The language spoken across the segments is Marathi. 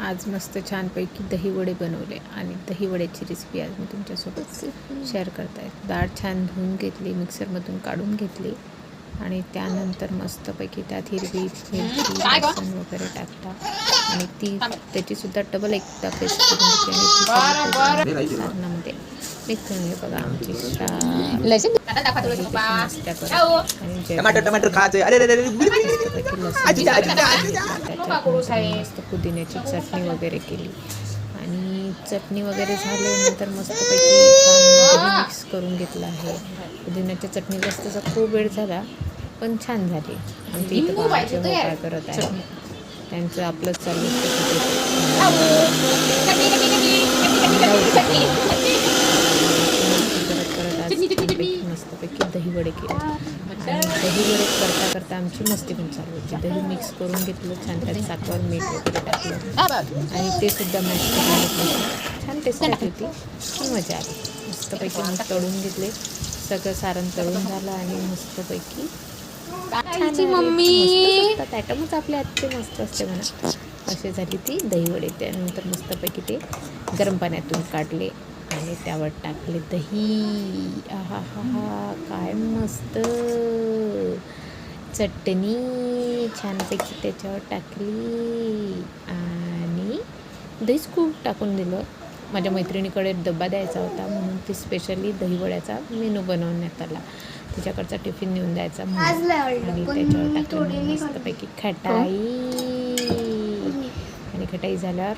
आज मस्त छानपैकी दही वडे बनवले आणि दही वड्याची रेसिपी आज मी तुमच्यासोबत शेअर करताय. डाळ छान धुवून घेतली मिक्सरमधून काढून घेतली आणि त्यानंतर मस्तपैकी त्यात हिरवी मिरची लसूण वगैरे टाकता आणि ती त्याचीसुद्धा डबल एकदा पेस्ट करून घेतली सारणामध्ये घे बघा आमची टमाटर टमाटर खायचं. मस्त पुदिन्याची चटणी वगैरे केली. आणि चटणी वगैरे झाल्यानंतर मस्तपैकी छान मिक्स करून घेतलं आहे. पुदिन्याच्या चटणीला तसा खूप वेळ झाला पण छान झाली. आमच्या इथं भाऊ काय करत आहे? त्यांचं आपलंच चालू करत करत आज मस्तपैकी दही वडे केले. आणि दही वडे करता करता आमची मस्ती पण चालू होती. दही मिक्स करून घेतलं छान त्यात साखर मीठ वगैरे टाकलं. आणि ते सुद्धा मॅश करून घेतलं छान टेस्ट आली होती. पण मजा आली. मस्तपैकी मग तळून घेतले. सगळं सारण तळून झालं आणि मस्तपैकी मम्मी. आयटमच आपल्या हातचे मस्त असते म्हणा. असे झाली ती दही वडे त्यानंतर मस्तपैकी ते गरम पाण्यातून काढले आणि त्यावर टाकले दही. आहा हा हा. काय मस्त. चटणी छानपैकी त्याच्यावर टाकली. आणि दहीच खूप टाकून दिलं. माझ्या मैत्रिणीकडे डब्बा द्यायचा होता म्हणून ती स्पेशली दहीवड्याचा मेनू बनवण्यात आला. तिच्याकडचा टिफिन नेऊन द्यायचा आणि त्याच्यावर नाही मस्तपैकी खटाई. आणि खटाई झाल्यावर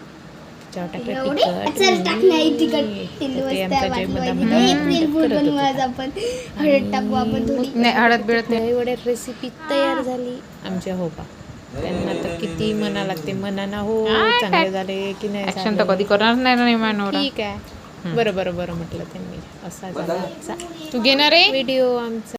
वड्या रेसिपी तयार झाली. आमच्या होपा त्यांना तर किती म्हणा लागते. मनाना हो चांगले झाले की नाही ऍक्शन तर झाले. कधी करणार नाही ठीक आहे. बरं बरं बरं म्हटलं त्यांनी. असा झाला तू घेणार आहे व्हिडिओ आमचा.